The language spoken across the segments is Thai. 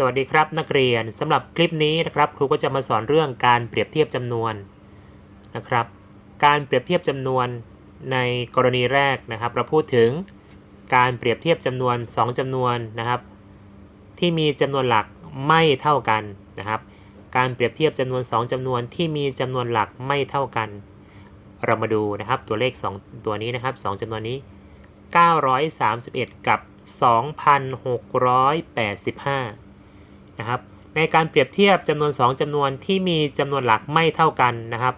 สวัสดีครับนักเรียนสำหรับคลิปนี้นะครับครูก็จะมาสอนเรื่องการเปรียบเทียบจำนวนนะครับ การเปรียบเทียบจำนวนในกรณีแรกนะครับ เราพูดถึงการเปรียบเทียบจำนวน 2จำนวนนะครับ ที่มีจำนวนหลักไม่เท่ากันนะครับ การเปรียบเทียบจำนวน 2จำนวนที่มีจำนวนหลักไม่เท่ากัน เรามาดูนะครับตัวเลข 2 ตัวนี้นะครับ 2จำนวนนี้ 931 กับ 2,685 นะครับในการเปรียบเทียบจำนวน 2จำนวนที่มีจำนวนหลักไม่เท่ากันนะครับ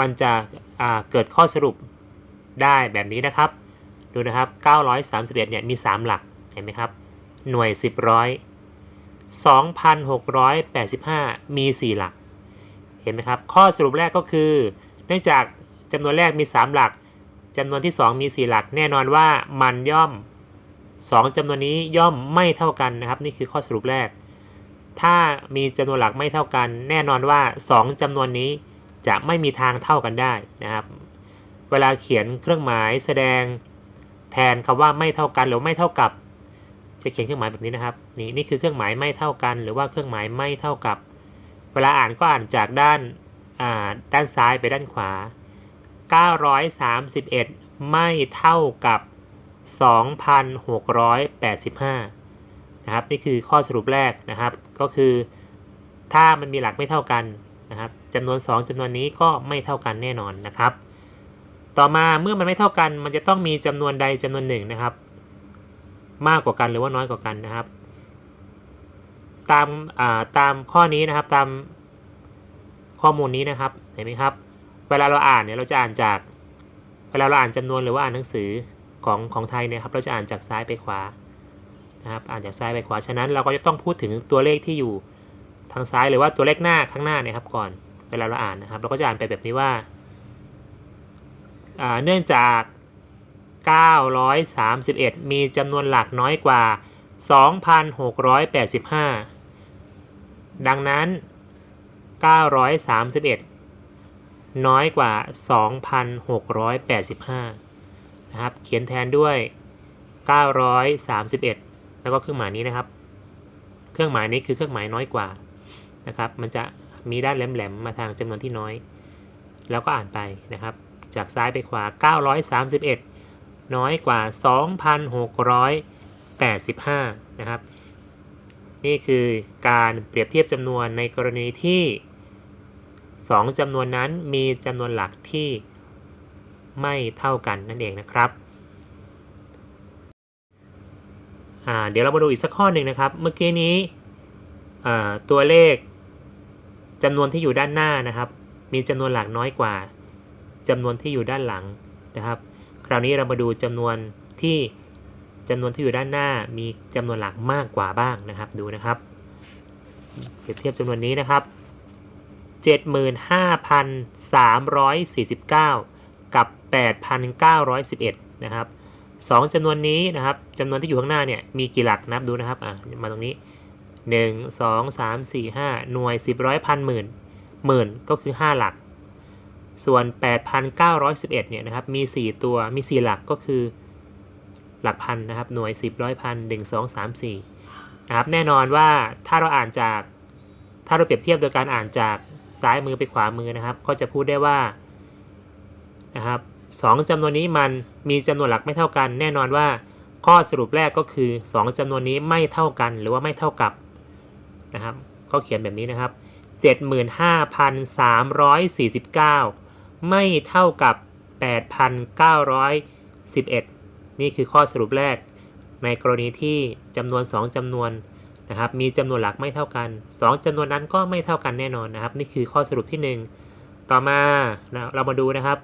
มันจะเกิดข้อสรุปได้แบบนี้นะครับ ดูนะครับ 931 เนี่ยมี 3 หลักเห็นไหมครับ หน่วย 10ร้อย2,685 มี 4 หลัก เห็นไหมครับ ข้อสรุปแรกก็คือ เนื่องจากจำนวนแรกมี 3 หลักจำนวนที่ 2 มี 4 หลัก แน่นอนว่ามันย่อม 2จำนวนนี้ย่อมไม่เท่ากันนะครับ นี่คือข้อสรุปแรก ถ้ามีจำนวนหลักไม่เท่ากัน แน่นอนว่า 2จำนวนนี้จะไม่มีทางเท่ากันได้นะครับ เวลาเขียนเครื่องหมายแสดงแทนคำว่าไม่เท่ากันหรือไม่เท่ากับ จะเขียนเครื่องหมายแบบนี้นะครับนี่นี่คือเครื่องหมายไม่เท่ากัน หรือว่าเครื่องหมายไม่เท่ากับ เวลาอ่านก็อ่านจากด้านด้านซ้ายไปด้านขวา 931 ไม่เท่ากับ 2,685 นะครับ นี่คือข้อสรุปแรกนะครับ ก็คือถ้ามันมีหลักไม่เท่ากันนะครับจำนวน 2จำนวนนี้ก็ไม่เท่ากันแน่นอนนะครับ ต่อมาเมื่อมันไม่เท่ากัน มันจะต้องมีจำนวนใดจำนวนหนึ่งนะครับ มากกว่ากันหรือว่าน้อยกว่ากันนะครับ ตามอ่าตามข้อนี้นะครับตามข้อมูลนี้นะครับเห็นไหมครับ เวลาเราอ่านเนี่ยเราจะอ่านจาก เวลาเราอ่านจำนวนหรือว่าอ่านหนังสือ ของของไทยเนี่ยครับเราจะอ่านจากซ้ายไปขวานะครับอ่านจากซ้ายไปขวาฉะนั้นเราก็จะต้องพูดถึงตัวเลขที่อยู่ทางซ้ายหรือว่าตัวเลขหน้าข้างหน้าเนี่ยครับก่อนเวลาเราอ่านนะครับ เราก็จะอ่านไปแบบนี้ว่าอ่าเนื่องจาก 931 มีจำนวนหลักน้อยกว่า 2,685 ดังนั้น 931 น้อยกว่า 2,685 นะครับ เขียนแทนด้วย 931 แล้วก็เครื่องหมายนี้นะครับ เครื่องหมายนี้คือเครื่องหมายน้อยกว่านะครับ มันจะมีด้านแหลมๆมาทางจำนวนที่น้อย แล้วก็อ่านไปนะครับ จากซ้ายไปขวา 931 น้อยกว่า 2,685 นะครับ นี่คือการเปรียบเทียบจำนวนในกรณีที่ 2จำนวนนั้นมีจำนวนหลักที่ ไม่เท่ากันนั่นเองนะครับเดี๋ยวเรามาดูอีกสักข้อหนึ่งนะครับ เมื่อกี้นี้ตัวเลขจำนวนที่อยู่ด้านหน้านะครับ มีจำนวนหลักน้อยกว่าจำนวนที่อยู่ด้านหลังนะครับ คราวนี้เรามาดูจำนวนที่จำนวนที่อยู่ด้านหน้า มีจำนวนหลักมากกว่าบ้างนะครับ ดูนะครับเปรียบเทียบจำนวนนี้นะครับ 75,349 กับ 8,911 นะครับสองจำนวนนี้นะครับจำนวนที่อยู่ข้างหน้าเนี่ยมีกี่หลักนับดูนะครับอะมาตรงนี้ 1 2 3 4 5 หน่วย 10ร้อยพันหมื่นหมื่นก็คือ 5 หลัก ส่วน 8,911 เนี่ยนะครับมี 4 ตัวมี 4 หลักก็คือหลักพันนะครับหน่วย 10ร้อยพันหนึ่งสองสามสี่นะครับแน่นอนว่าถ้าเราอ่านจากถ้าเราเปรียบเทียบโดยการอ่านจากซ้ายมือไปขวามือนะครับ ก็จะพูดได้ว่า นะครับสองจำนวนนี้มันมีจำนวนหลักไม่เท่ากัน แน่นอนว่า ข้อสรุปแรกก็คือ 2จำนวนนี้ไม่เท่ากันหรือว่าไม่เท่ากับนะครับก็เขียนแบบนี้นะครับ 75,349 ไม่เท่ากับ 8,911 นี่คือข้อสรุปแรก ในกรณีที่จำนวน 2จำนวนนะครับมีจำนวนหลักไม่เท่ากัน 2จำนวนนั้นก็ไม่เท่ากันแน่นอนนะครับ นี่คือข้อสรุปที่ 1 ต่อมาเรามาดูนะครับ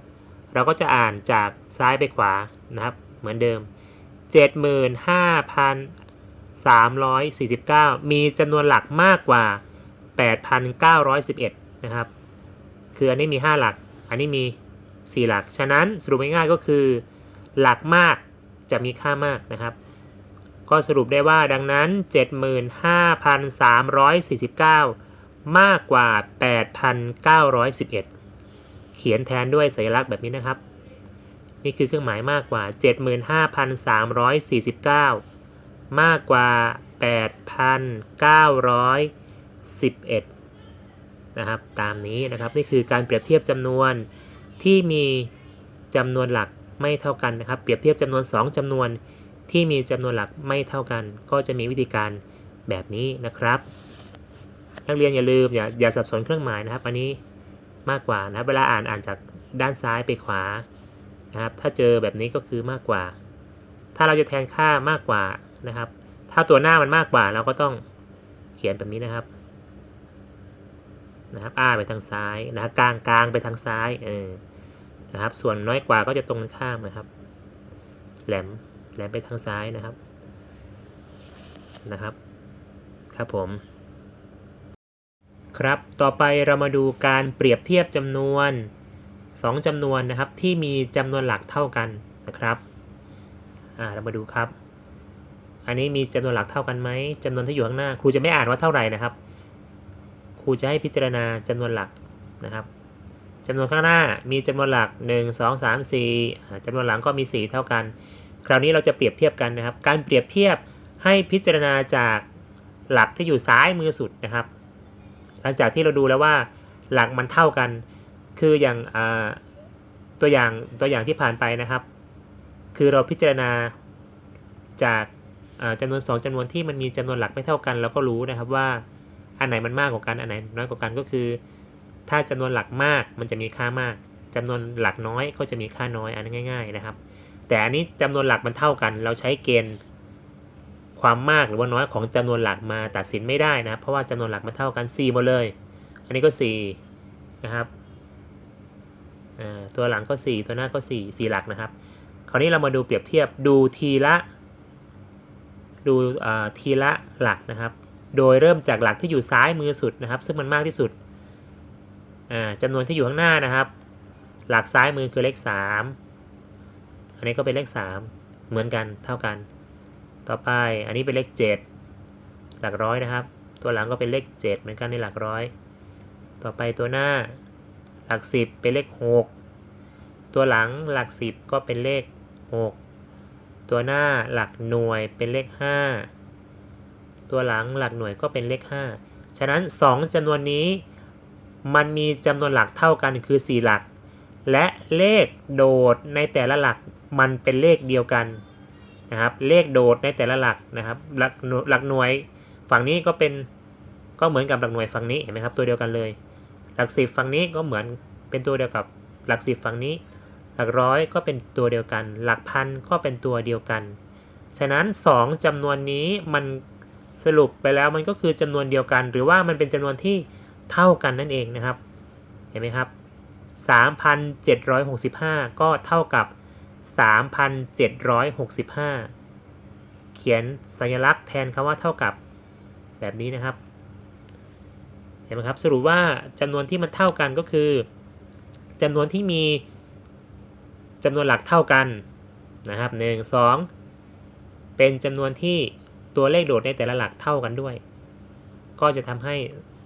เราก็จะอ่านจากซ้ายไปขวานะครับ เหมือนเดิม 75,349 มีจำนวนหลักมากกว่า 8,911 นะครับ คืออันนี้มี 5 หลัก อันนี้มี 4 หลัก ฉะนั้นสรุปง่ายๆก็คือ หลักมากจะมีค่ามากนะครับ ก็สรุปได้ว่าดังนั้น 75,349 มากกว่า 8,911 เขียนแทนด้วยสัญลักษณ์แบบนี้นะครับ นี่คือเครื่องหมายมากกว่า 75,349 มากกว่า 8,911 นะครับ ตามนี้นะครับนี่คือการเปรียบเทียบจำนวนที่มีจำนวนหลักไม่เท่ากันนะครับ เปรียบเทียบจำนวน 2จำนวนที่มีจำนวนหลักไม่เท่ากัน ก็จะมีวิธีการแบบนี้นะครับ นักเรียนอย่าลืมอย่าอย่าสับสนเครื่องหมายนะครับ อันนี้ มากกว่านะครับ เวลาอ่านอ่านจากด้านซ้ายไปขวานะครับ ถ้าเจอแบบนี้ก็คือมากกว่า ถ้าเราจะแทนค่ามากกว่านะครับ ถ้าตัวหน้ามันมากกว่าเราก็ต้องเขียนแบบนี้นะครับนะครับอ้าไปทางซ้ายนะครับกลางกลางไปทางซ้ายเออนะครับ ส่วนน้อยกว่าก็จะตรงข้ามนะครับ แหลมแหลมไปทางซ้ายนะครับนะครับ ครับผม ครับ ต่อไปเรามาดูการเปรียบเทียบจำนวน 2จำนวนนะครับที่มีจำนวนหลักเท่ากันนะครับอ่าเรามาดูครับ อันนี้มีจำนวนหลักเท่ากันไหมจำนวนที่อยู่ข้างหน้า ครูจะไม่อ่านว่าเท่าไหร่นะครับ ครูจะให้พิจารณาจำนวนหลักนะครับจำนวนข้างหน้ามีจำนวนหลัก 1 2 3 4อ่าจำนวนหลังก็มี 4 เท่ากัน คราวนี้เราจะเปรียบเทียบกันนะครับ การเปรียบเทียบให้พิจารณาจากหลักที่อยู่ซ้ายมือสุดนะครับ หลังจากที่เราดูแล้วว่าหลักมันเท่ากัน คืออย่างาตัวอย่างตัวอย่างที่ผ่านไปนะครับ คือเราพิจารณาจากาจำนวน 2จำนวนที่มันมีจำนวนหลักไม่เท่ากันเราก็รู้นะครับว่าอันไหนมันมากกว่ากันอันไหนน้อยกว่ากันก็คือ ถ้าจำนวนหลักมากมันจะมีค่ามากจำนวนหลักน้อยก็จะมีค่าน้อยอันนี้ง่าย ๆนะครับ แต่อันนี้จำนวนหลักมันเท่ากัน เราใช้เกณฑ์ ความมากหรือว่าน้อยของจำนวนหลักมาตัดสินไม่ได้นะเพราะว่าจำนวนหลักมันเท่ากัน 4 หมดเลย อันนี้ก็ 4 นะครับตัวหลังก็ 4 ตัวหน้าก็ 4 4 หลักนะครับ คราวนี้เรามาดูเปรียบเทียบดูทีละ ดูทีละหลักนะครับ โดยเริ่มจากหลักที่อยู่ซ้ายมือสุดนะครับ ซึ่งมันมากที่สุดอ่าจำนวนที่อยู่ข้างหน้านะครับ หลักซ้ายมือคือเลข 3 อันนี้ก็เป็นเลข 3 เหมือนกันเท่ากัน ต่อไปอันนี้เป็นเลข 7 หลักร้อยนะครับ ตัวหลังก็เป็นเลข 7 เหมือนกันในหลักร้อย ต่อไปตัวหน้าหลัก 10 เป็นเลข 6 ตัวหลังหลัก 10 ก็เป็นเลข 6 ตัวหน้าหลักหน่วยเป็นเลข 5 ตัวหลังหลักหน่วยก็เป็นเลข 5 ฉะนั้น 2จำนวนนี้ มันมีจำนวนหลักเท่ากันคือ 4 หลัก และเลขโดดในแต่ละหลักมันเป็นเลขเดียวกัน นะครับ เลขโดดในแต่ละหลักนะครับ หลักหลักหน่วยฝั่งนี้ก็เป็นก็เหมือนกับหลักหน่วยฝั่งนี้เห็นไหมครับตัวเดียวกันเลย หลักสิบฝั่งนี้ก็เหมือนเป็นตัวเดียวกับหลักสิบฝั่งนี้ หลักร้อยก็เป็นตัวเดียวกัน หลักพันก็เป็นตัวเดียวกัน ฉะนั้น 2จำนวนนี้มันสรุปไปแล้วมันก็คือจำนวนเดียวกัน หรือว่ามันเป็นจำนวนที่เท่ากันนั่นเองนะครับ เห็นไหมครับ 3,765 ก็เท่ากับ 3,765 เขียนสัญลักษณ์แทนคำว่าเท่ากับแบบนี้นะครับ เห็นไหมครับ สรุปว่าจำนวนที่มันเท่ากันก็คือจำนวนที่มีจำนวนหลักเท่ากันนะครับหนึ่งสองเป็นจำนวนที่ตัวเลขโดดในแต่ละหลักเท่ากันด้วย ก็จะทำให้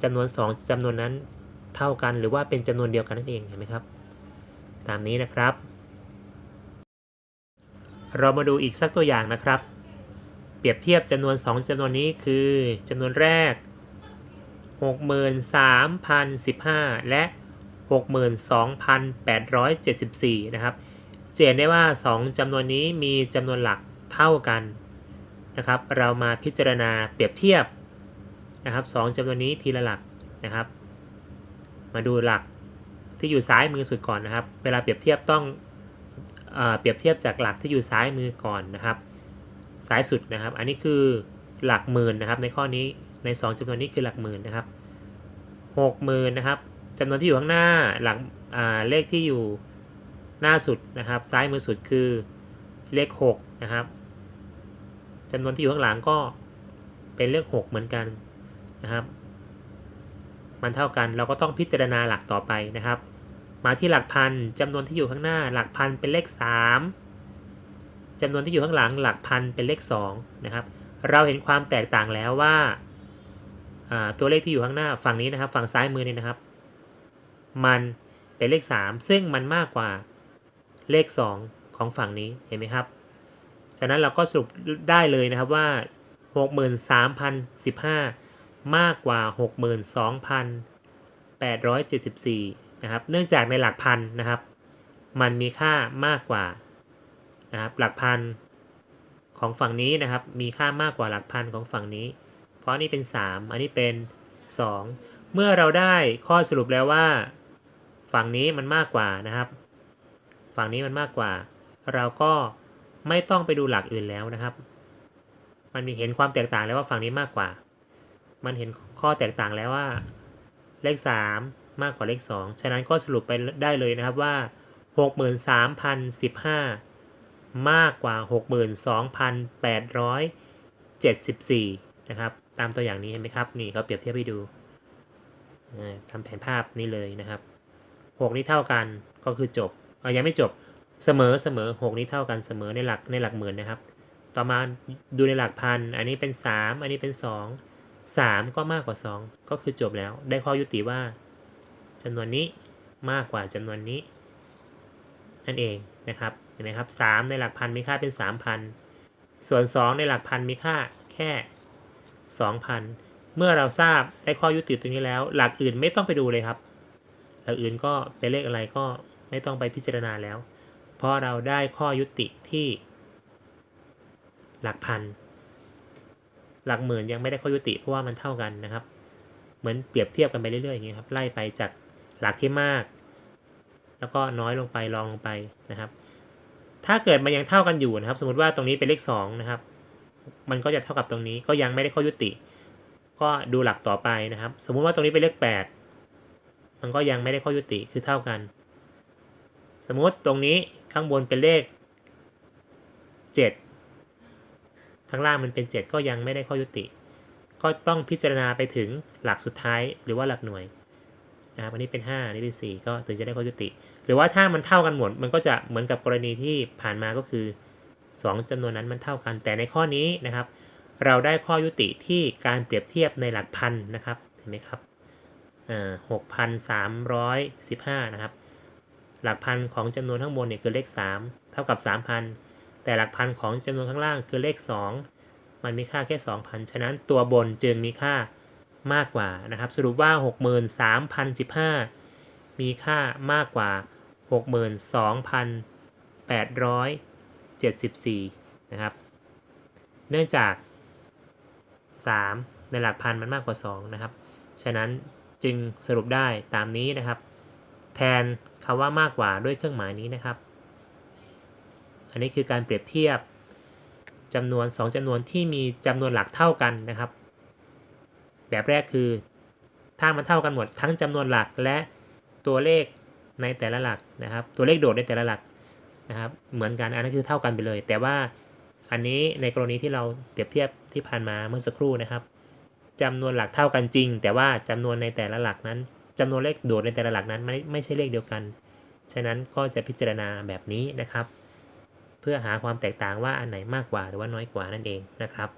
จำนวน 2จำนวนนั้นเท่ากัน หรือว่าเป็นจำนวนเดียวกันนั่นเองเห็นไหมครับ ตามนี้นะครับ เรามาดูอีกสักตัวอย่างนะครับ เปรียบเทียบจำนวน 2จำนวนนี้คือจำนวนแรก 63,015 และ 62,874 นะครับจะเห็นได้ว่า 2จำนวนนี้มีจำนวนหลักเท่ากันนะครับ เรามาพิจารณาเปรียบเทียบนะครับสองจำนวนนี้ทีละหลักนะครับ มาดูหลักที่อยู่ซ้ายมือสุดก่อนนะครับ เวลาเปรียบเทียบต้อง เปรียบเทียบจากหลักที่อยู่ซ้ายมือก่อนนะครับ ซ้ายสุดนะครับ อันนี้คือหลักหมื่นนะครับ ในข้อนี้ใน 2จำนวนนี้คือหลักหมื่นนะครับหกหมื่นนะครับจำนวนที่อยู่ข้างหน้าหลักเลขที่อยู่หน้าสุดนะครับ ซ้ายมือสุดคือเลข6นะครับจำนวนที่อยู่ข้างหลังก็เป็นเลข6เหมือนกันนะครับ มันเท่ากันเราก็ต้องพิจารณาหลักต่อไปนะครับ มาที่หลักพันจำนวนที่อยู่ข้างหน้าหลักพันเป็นเลข 3จำนวนที่อยู่ข้างหลังหลักพันเป็นเลข2นะครับเราเห็นความแตกต่างแล้วว่าตัวเลขที่อยู่ข้างหน้าฝั่งนี้นะครับ ฝั่งซ้ายมือนี่นะครับ มันเป็นเลข 3 ซึ่งมันมากกว่าเลข 2 ของฝั่งนี้เห็นไหมครับฉะนั้นเราก็สรุปได้เลยนะครับว่า 63,015 มากกว่า 62,874 นะครับ เนื่องจากในหลักพันนะครับ มันมีค่ามากกว่านะครับหลักพันของฝั่งนี้นะครับ มีค่ามากกว่าหลักพันของฝั่งนี้ เพราะนี่เป็น 3 อันนี้เป็น 2 เมื่อเราได้ข้อสรุปแล้วว่า ฝั่งนี้มันมากกว่านะครับ ฝั่งนี้มันมากกว่า เราก็ไม่ต้องไปดูหลักอื่นแล้วนะครับ มันมีเห็นความแตกต่างแล้วว่าฝั่งนี้มากกว่า มันเห็นข้อแตกต่างแล้วว่า เลข 3 มากกว่าเลข 2 ฉะนั้นก็สรุปไปได้เลยนะครับว่า 63,015 มากกว่า 62,874 นะครับ ตามตัวอย่างนี้เห็นไหมครับ นี่เขาเปรียบเทียบให้ดูทำแผนภาพนี้เลยนะครับ 6 นี้เท่ากันก็คือจบเอ่อยังไม่จบเสมอเสมอ 6 นี้เท่ากันเสมอในหลักในหลักหมื่นนะครับ ต่อมาดูในหลักพัน อันนี้เป็น 3 อันนี้เป็น 2 3 ก็มากกว่า 2 ก็คือจบแล้ว ได้ข้อยุติว่า จำนวนนี้มากกว่าจำนวนนี้ นั่นเองนะครับเห็นไหมครับ3ในหลักพันมีค่าเป็น 3,000 ส่วน 2 ในหลักพันมีค่าแค่ 2,000 เมื่อเราทราบได้ข้อยุติตรงนี้แล้ว หลักอื่นไม่ต้องไปดูเลยครับ หลักอื่นก็เป็นเลขอะไรก็ไม่ต้องไปพิจารณาแล้ว เพราะเราได้ข้อยุติที่ หลักพัน หลักหมื่นยังไม่ได้ข้อยุติเพราะว่ามันเท่ากันนะครับ เหมือนเปรียบเทียบกันไปเรื่อยๆอย่างนี้ครับไล่ไปจาก หลักที่มาก แล้วก็น้อยลงไปรองลงไปนะครับ ถ้าเกิดมันยังเท่ากันอยู่นะครับ สมมติว่าตรงนี้เป็นเลข2นะครับ มันก็จะเท่ากับตรงนี้ก็ยังไม่ได้ข้อยุติ ก็ดูหลักต่อไปนะครับ สมมุติว่าตรงนี้เป็นเลข 8 มันก็ยังไม่ได้ข้อยุติคือเท่ากัน สมมติตรงนี้ข้างบนเป็นเลข 7 ข้างล่างมันเป็น 7 ก็ยังไม่ได้ข้อยุติ ก็ต้องพิจารณาไปถึงหลักสุดท้ายหรือว่าหลักหน่วย นะครับอันนี้เป็น 5 อันนี้เป็น 4 ก็ถึงจะได้ข้อยุติ หรือว่าถ้ามันเท่ากันหมด มันก็จะเหมือนกับกรณีที่ผ่านมาก็คือ 2จำนวนนั้นมันเท่ากัน แต่ในข้อนี้นะครับ เราได้ข้อยุติที่การเปรียบเทียบในหลักพันนะครับ เห็นไหมครับหกพันสามร้อยสิบห้านะครับ หลักพันของจำนวนข้างบนเนี่ยคือเลข 3 เท่ากับ 3,000 แต่หลักพันของจำนวนข้างล่างคือเลข 2 มันมีค่าแค่ 2,000 ฉะนั้นตัวบนจึงมีค่า มากกว่านะครับ สรุปว่า 63,015 มีค่ามากกว่า 62,874 นะครับ เนื่องจาก 3 ในหลักพันมันมากกว่า 2 นะครับ ฉะนั้นจึงสรุปได้ตามนี้นะครับ แทนคำว่ามากกว่าด้วยเครื่องหมายนี้นะครับ อันนี้คือการเปรียบเทียบจำนวน 2จำนวนที่มีจำนวนหลักเท่ากันนะครับ แบบแรกคือ ถ้ามันเท่ากันหมดทั้งจำนวนหลักและตัวเลขในแต่ละหลักนะครับ ตัวเลขโดดในแต่ละหลักนะครับ เหมือนกันอันนั้นคือเท่ากันไปเลย แต่ว่าอันนี้ในกรณีที่เราเปรียบเทียบที่ผ่านมาเมื่อสักครู่นะครับจำนวนหลักเท่ากันจริง แต่ว่าจำนวนในแต่ละหลักนั้นจำนวนเลขโดดในแต่ละหลักนั้นไม่ไม่ใช่เลขเดียวกัน ฉะนั้นก็จะพิจารณาแบบนี้นะครับ เพื่อหาความแตกต่างว่าอันไหนมากกว่าหรือว่าน้อยกว่านั่นเองนะครับ